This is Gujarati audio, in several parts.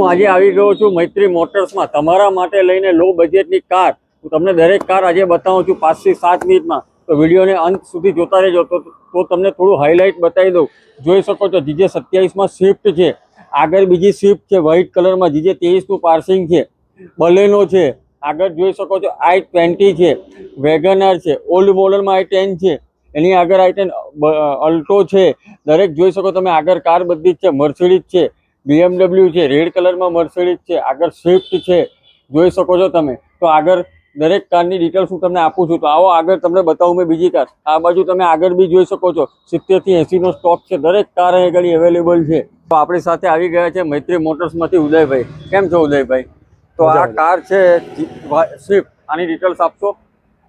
હું આજે આવી ગયો છું મૈત્રી મોટર્સમાં. તમારા માટે લઈને લો બજેટની કાર. હું તમને દરેક કાર આજે બતાવું છું પાંચથી સાત મિનિટમાં. તો વિડીયોને અંત સુધી જોતા રહેજો. તો તો તમને થોડું હાઇલાઇટ બતાવી દઉં. જોઈ શકો છો, જીજે સત્યાવીસમાં સ્વિફ્ટ છે. આગળ બીજી સ્વિફ્ટ છે વ્હાઇટ કલરમાં જીજે તેવીસનું પાર્સિંગ છે. બલેનો છે. આગળ જોઈ શકો છો આઈ ટ્વેન્ટી છે. વેગનાર છે. ઓલ્ડ મોડલમાં આઈ ટેન છે. એની આગળ આઈ ટેન અલ્ટો છે. દરેક જોઈ શકો તમે, આગળ કાર બધી જ છે. મર્સિડીઝ છે. બીએમડબલ્યુ છે રેડ કલરમાં મર્સિડીઝ છે આગળ સ્વિફ્ટ છે જોઈ શકો છો તમે. તો આગળ દરેક કારની ડિટેલ્સ હું તમને આપું છું. તો આવો આગળ તમને બતાવું મેં બીજી કાર આ બાજુ તમે આગળ બી જોઈ શકો છો. સિત્તેરથી એંસીનો સ્ટોક છે. દરેક કાર અહીં આગળ અવેલેબલ છે. તો આપણી સાથે આવી ગયા છે મૈત્રી મોટર્સમાંથી ઉદયભાઈ. કેમ છો ઉદયભાઈ? તો આ કાર છે સ્વિફ્ટ આની ડિટેલ્સ આપશો?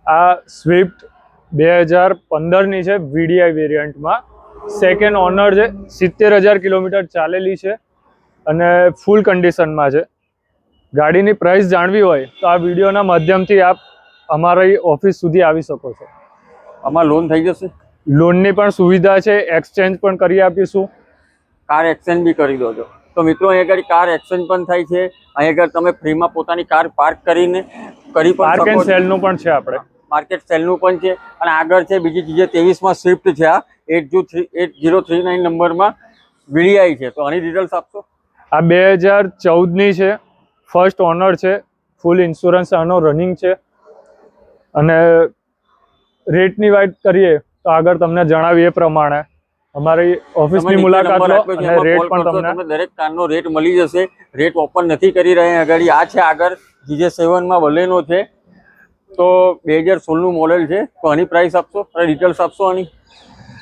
આ સ્વિફ્ટ બે હજાર પંદરની છે વીડીઆઈ વેરિયન્ટમાં સેકન્ડ ઓનર છે સિત્તેર હજાર કિલોમીટર ચાલેલી છે. અને ફૂલ કન્ડિશનમાં છે. ગાડીની પ્રાઇસ જાણવી હોય તો આ વિડીયોના માધ્યમથી આપ અમારી ઓફિસ સુધી આવી શકો છો. આમાં લોન થઈ જશે? લોનની પણ સુવિધા છે એક્સચેન્જ પણ કરી આપીશું. કાર એક્સચેન્જ બી કરી દો છો. તો મિત્રો અહીંયા આગળ કાર એક્સચેન્જ પણ થાય છે. અહીંયા આગળ તમે ફ્રીમાં પોતાની કાર પાર્ક કરીને કરી પાર્ક એન્ડ સેલનું પણ છે આપણે. માર્કેટ સેલનું પણ છે. અને આગળ છે બીજી ચીજે ત્રેવીસમાં સ્વિફ્ટ છે આ. Eight two three eight zero three nine નંબરમાં વીડીઆઈ છે. તો આની ડિટેલ્સ આપશો? આ બે હજાર ચૌદની છે. ફર્સ્ટ ઓનર છે. ફૂલ ઇન્સ્યોરન્સ આનો રનિંગ છે. અને રેટની વાત કરીએ તો આગળ તમને જણાવીએ એ પ્રમાણે. અમારી ઓફિસની મુલાકાત લો અને રેટ પણ તમને દરેક કારનો રેટ મળી જશે. રેટ ઓપન નથી કરી રહ્યા આગળ. આ છે આગળ જીજે સેવનમાં બલેનો છે. તો બે હજાર સોળનું મોડેલ છે. તો આની પ્રાઇસ આપશો? ડિટેલ્સ આપશો આની?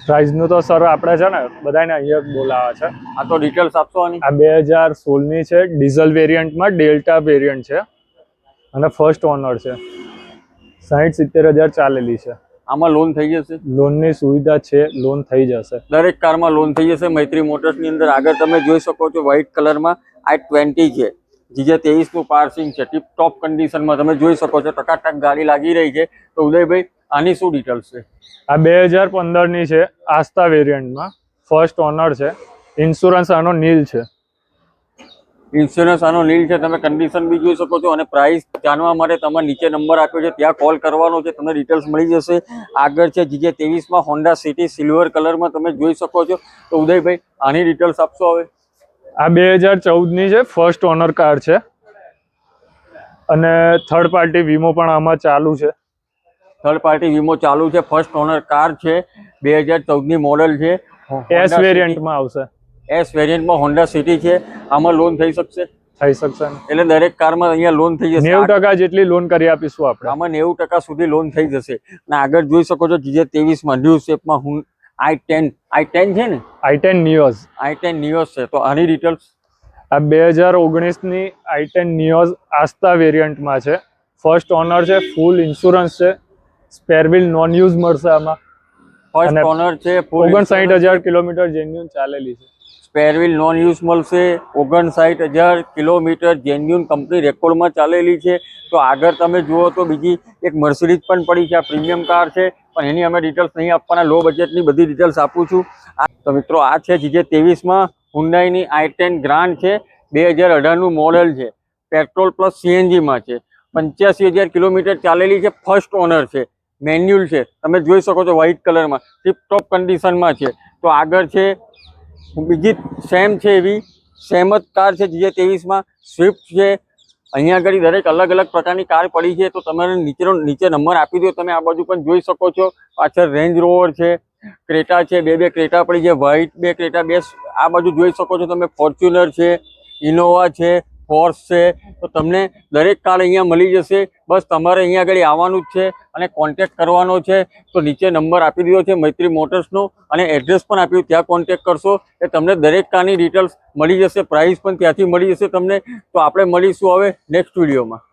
પ્રાઇસનું તો સર આપણે છે ને બધાને અહીંયા જ બોલાવે છે. આ તો ડિટેલ્સ આપશો આની? આ બે હજાર સોળની છે ડીઝલ વેરિયન્ટમાં ડેલ્ટા વેરિયન્ટ છે. અને ફર્સ્ટ ઓનર છે. સાઠ સિત્તેર હજાર ચાલેલી છે. આમાં લોન થઈ જશે? લોનની સુવિધા છે લોન થઈ જશે. દરેક કારમાં લોન થઈ જશે. મૈત્રી મોટર્સની અંદર આગળ તમે જોઈ શકો છો વ્હાઇટ કલરમાં આઈ ટ્વેન્ટી છે. જીજે તેવીસનું પાર્સિંગ છે. ટીપ ટોપ કન્ડિશનમાં તમે જોઈ શકો છો. ટકાટક ગાડી લાગી રહી છે. તો ઉદયભાઈ આની શું ડિટેલ્સ છે? આ બે હજાર પંદરની છે આસ્થા વેરિયન્ટમાં ફર્સ્ટ ઓનર છે. ઇન્સ્યોરન્સ આનો નીલ છે. ઇન્સ્યોરન્સ આનો નીલ છે. તમે કન્ડિશન બી જોઈ શકો છો અને પ્રાઇસ જાણવા માટે તમારે નીચે નંબર આપ્યો છે. ત્યાં કોલ કરવાનો છે. તમને ડિટેલ્સ મળી જશે. આગળ છે જીજે તેવીસમાં હોન્ડા સિટી સિલ્વર કલરમાં તમે જોઈ શકો છો. તો ઉદયભાઈ આની ડિટેલ્સ આપશો હવે? આ બે હજાર ચૌદની છે. ફર્સ્ટ ઓનર કાર છે. અને થર્ડ પાર્ટી વીમો પણ આમાં ચાલુ છે. થર્ડ પાર્ટી વીમો ચાલુ છે ફર્સ્ટ ઓનર કાર છે બે હજાર ચૌદની મોડલ છે. એસ વેરિયન્ટમાં આવશે. એસ વેરિયન્ટમાં હોન્ડા સિટી છે. આમાં લોન થઈ શકશે? થઈ શકશે એટલે દરેક કારમાં અહીંયા લોન થઈ જશે. નેવું ટકા જેટલી લોન કરી આપીશું આપણે. આમાં નેવું ટકા સુધી લોન થઈ જશે. અને આગળ જોઈ શકો છો જીજે તેવીસમાં ન્યૂ શેપમાં હું આઈ ટેન આઈ ટેન છે ને? I ten Nios I ten Nios છે. તો આની ડિટેલ્સ આ બે હજાર ઓગણીસની આઈ ટેન ન્યુઝ આસ્તા વેરિયન્ટમાં છે. ફર્સ્ટ ઓનર છે ફૂલ ઇન્સ્યોરન્સ છે. સ્પેરવિલ નોન યુઝ મળશે આમાં. ફર્સ્ટ ઓનર છે ઓગણસાઠ હજાર કિલોમીટર જેન્યુન ચાલેલી છે. સ્પેરવિલ નોન યુઝ મળશે ઓગણસાઠ હજાર કિલોમીટર જેન્યુન કંપની રેકોર્ડમાં ચાલેલી છે. તો આગળ તમે જુઓ તો બીજી એક મર્સિડીઝ પણ પડી છે આ પ્રીમિયમ કાર છે પણ એની અમે ડિટેલ્સ નહીં આપવાના લો બજેટની બધી ડિટેલ્સ આપું છું. તો મિત્રો આ છે જીજે તેવીસમાં હુન્ડાઈની આઈ ટેન ગ્રાન્ડ છે બે હજાર અઢારનું મોડેલ છે. પેટ્રોલ પ્લસ સીએનજીમાં છે. પંચ્યાસી હજાર કિલોમીટર ચાલેલી છે ફર્સ્ટ ઓનર છે. મેન્યુઅલ છે. તમે જોઈ શકો છો વ્હાઇટ કલરમાં ટીપ ટોપ કન્ડિશનમાં છે. તો આગળ છે, બીજી સેમ છે એવી. સેમ જ કાર છે જે ત્રેવીસમાં સ્વિફ્ટ છે. અહીંયા આગળ દરેક અલગ અલગ પ્રકારની કાર પડી છે. તો તમારે નીચેનો, નીચે નંબર આપી દો. તમે આ બાજુ પણ જોઈ શકો છો. પાછળ રેન્જ રોવર છે. ક્રેટા છે. બે બે ક્રેટા પડી છે. વ્હાઇટ બે ક્રેટા બે. આ બાજુ જોઈ શકો છો તમે. ફોર્ચ્યુનર છે. ઇનોવા છે. ફોર્સ છે, તો તમને દરેક કાર અહીંયા મળી જશે. બસ તમારે અહીંયા આગળ આવવાનું જ છે અને કોન્ટેક્ટ કરવાનો છે. તો નીચે નંબર આપી દીધો છે મૈત્રી મોટર્સનો અને એડ્રેસ પણ આપ્યું, ત્યાં કોન્ટેક્ટ કરશો. એ તમને દરેક કારની ડિટેલ્સ મળી જશે પ્રાઇસ પણ ત્યાંથી મળી જશે તમને. તો આપણે મળીશું હવે નેક્સ્ટ વિડીયોમાં